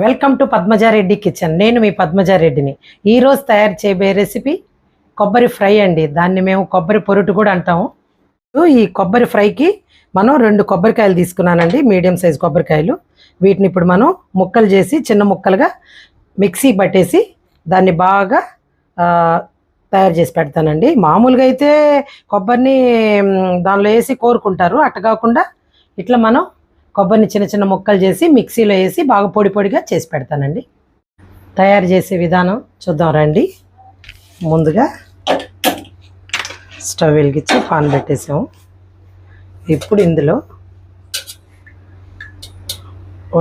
Welcome to Padmaja Reddy kitchen. నేను మీ పద్మజారెడ్డిని. ఈరోజు తయారు చేయబోయే రెసిపీ కొబ్బరి ఫ్రై అండి. దాన్ని మేము కొబ్బరి పొరుటు కూడా అంటాము. ఈ కొబ్బరి ఫ్రైకి మనం రెండు కొబ్బరికాయలు తీసుకున్నానండి. మీడియం సైజ్ కొబ్బరికాయలు. వీటిని ఇప్పుడు మనం ముక్కలు చేసి చిన్న ముక్కలుగా మిక్సీ పట్టేసి దాన్ని బాగా తయారు చేసి పెడతానండి. మామూలుగా అయితే కొబ్బరిని దానిలో వేసి కోరుకుంటారు. అట్ట కాకుండా ఇట్లా మనం కొబ్బరిని చిన్న చిన్న ముక్కలు చేసి మిక్సీలో వేసి బాగా పొడి పొడిగా చేసి పెడతానండి. తయారు చేసే విధానం చూద్దాం రండి. ముందుగా స్టవ్ వెలిగించి పాన్ పెట్టేసాము. ఇప్పుడు ఇందులో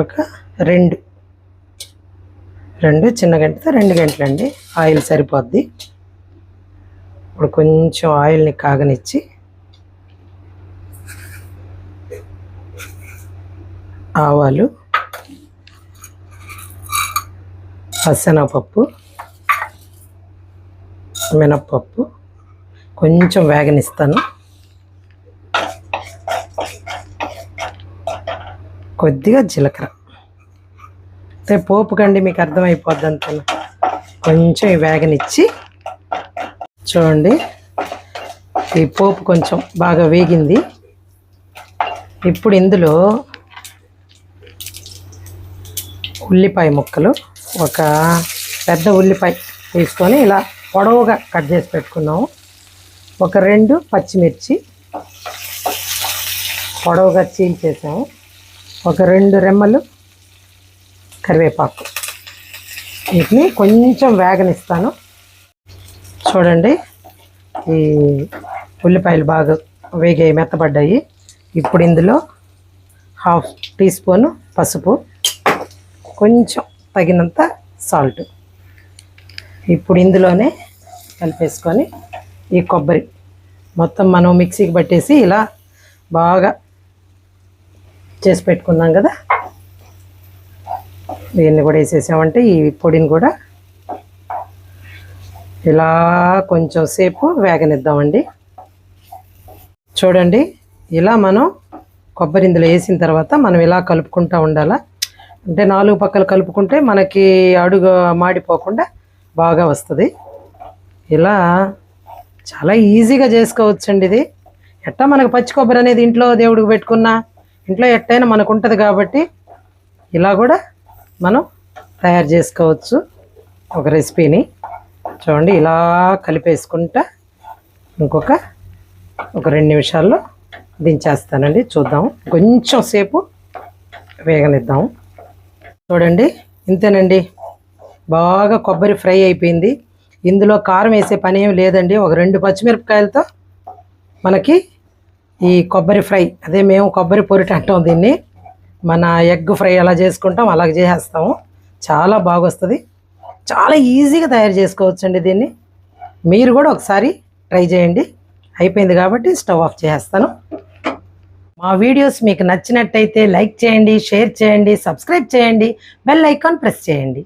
ఒక రెండు రెండు చిన్న గంటతో రెండు గంటలండి ఆయిల్ సరిపోద్ది. ఇప్పుడు కొంచెం ఆయిల్ని కాగనిచ్చి ఆవాలు పప్పు మినప్పప్పు. కొంచెం వేగనిస్తాను. కొద్దిగా జీలకర్ర. అంటే పోపు కండి మీకు అర్థమైపోద్ది అంత కొంచెం వేగనిచ్చి చూడండి. ఈ పోపు కొంచెం బాగా వేగింది. ఇప్పుడు ఇందులో ఉల్లిపాయ ముక్కలు ఒక పెద్ద ఉల్లిపాయ తీసుకొని ఇలా పొడవుగా కట్ చేసి పెట్టుకున్నాము. ఒక రెండు పచ్చిమిర్చి పొడవుగా చీల్చేసాము. ఒక రెండు రెమ్మలు కరివేపాకు. వీటిని కొంచెం వేగనిస్తాను. చూడండి ఈ ఉల్లిపాయలు బాగా వేగాయి మెత్తబడ్డాయి. ఇప్పుడు ఇందులో హాఫ్ టీ స్పూన్ పసుపు కొంచెం తగినంత సాల్ట్ ఇప్పుడు ఇందులోనే కలిపేసుకొని ఈ కొబ్బరి మొత్తం మనం మిక్సీకి పట్టేసి ఇలా బాగా చేసి పెట్టుకున్నాం కదా. దీన్ని కూడా వేసేసామంటే ఈ పొడిని కూడా ఇలా కొంచెం సేపు వేగనిద్దామండి. చూడండి ఇలా మనం కొబ్బరి ఇందులో వేసిన తర్వాత మనం ఇలా కలుపుకుంటూ ఉండాలా? అంటే నాలుగు పక్కలు కలుపుకుంటే మనకి అడుగు మాడిపోకుండా బాగా వస్తుంది. ఇలా చాలా ఈజీగా చేసుకోవచ్చండి ఇది. ఎట్టా మనకు పచ్చి కొబ్బరి అనేది ఇంట్లో దేవుడికి పెట్టుకున్నా ఇంట్లో ఎట్టయినా మనకు ఉంటుంది కాబట్టి ఇలా కూడా మనం తయారు చేసుకోవచ్చు ఒక రెసిపీని. చూడండి ఇలా కలిపేసుకుంటా ఇంకొక ఒక రెండు నిమిషాల్లో దించేస్తానండి. చూద్దాం. కొంచెం సేపు వేగనిద్దాం. చూడండి ఇంతేనండి. బాగా కొబ్బరి ఫ్రై అయిపోయింది. ఇందులో కారం వేసే పని ఏమి లేదండి. ఒక రెండు పచ్చిమిరపకాయలతో మనకి ఈ కొబ్బరి ఫ్రై. అదే మేము కొబ్బరి పొరిట అంటాం దీన్ని. మన ఎగ్ ఫ్రై ఎలా చేసుకుంటాం అలాగ చేసేస్తాము. చాలా బాగొస్తుంది. చాలా ఈజీగా తయారు చేసుకోవచ్చండి దీన్ని. మీరు కూడా ఒకసారి ట్రై చేయండి. అయిపోయింది కాబట్టి స్టవ్ ఆఫ్ చేసేస్తాను. మా వీడియోస్ మీకు నచ్చినట్టయితే లైక్ చేయండి షేర్ చేయండి సబ్స్క్రైబ్ చేయండి బెల్ ఐకాన్ ప్రెస్ చేయండి.